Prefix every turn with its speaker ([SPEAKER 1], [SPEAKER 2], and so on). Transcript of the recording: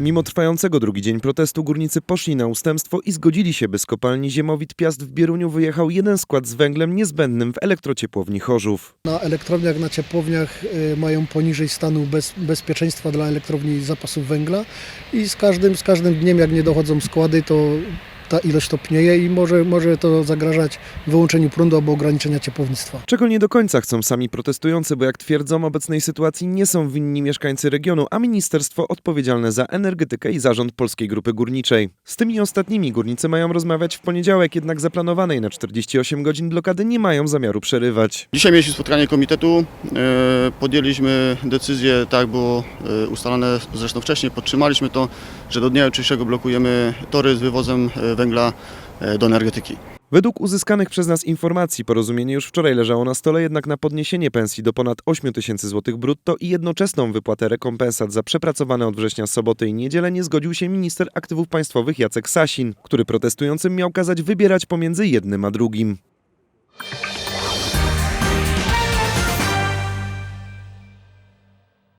[SPEAKER 1] Mimo trwającego drugi dzień protestu górnicy poszli na ustępstwo i zgodzili się, by z kopalni Ziemowit Piast w Bieruniu wyjechał jeden skład z węglem niezbędnym w elektrociepłowni Chorzów.
[SPEAKER 2] Na elektrowniach, na ciepłowniach y, mają poniżej stanu bez, bezpieczeństwa dla elektrowni zapasów węgla i z każdym, z każdym dniem, jak nie dochodzą składy, to ta ilość topnieje i może, może to zagrażać wyłączeniu prądu albo ograniczenia ciepłownictwa.
[SPEAKER 1] Czego nie do końca chcą sami protestujący, bo jak twierdzą, obecnej sytuacji nie są winni mieszkańcy regionu, a ministerstwo odpowiedzialne za energetykę i zarząd Polskiej Grupy Górniczej. Z tymi ostatnimi górnicy mają rozmawiać w poniedziałek, jednak zaplanowanej na 48 godzin blokady nie mają zamiaru przerywać.
[SPEAKER 3] Dzisiaj mieliśmy spotkanie komitetu, e, podjęliśmy decyzję, tak było e, ustalone zresztą wcześniej, podtrzymaliśmy to, że do dnia jutrzejszego blokujemy tory z wywozem e, węgla e, do energetyki.
[SPEAKER 1] Według uzyskanych przez nas informacji porozumienie już wczoraj leżało na stole, jednak na podniesienie pensji do ponad 8 tysięcy złotych brutto i jednoczesną wypłatę rekompensat za przepracowane od września soboty i niedzielę nie zgodził się minister aktywów państwowych Jacek Sasin, który protestującym miał kazać wybierać pomiędzy jednym a drugim.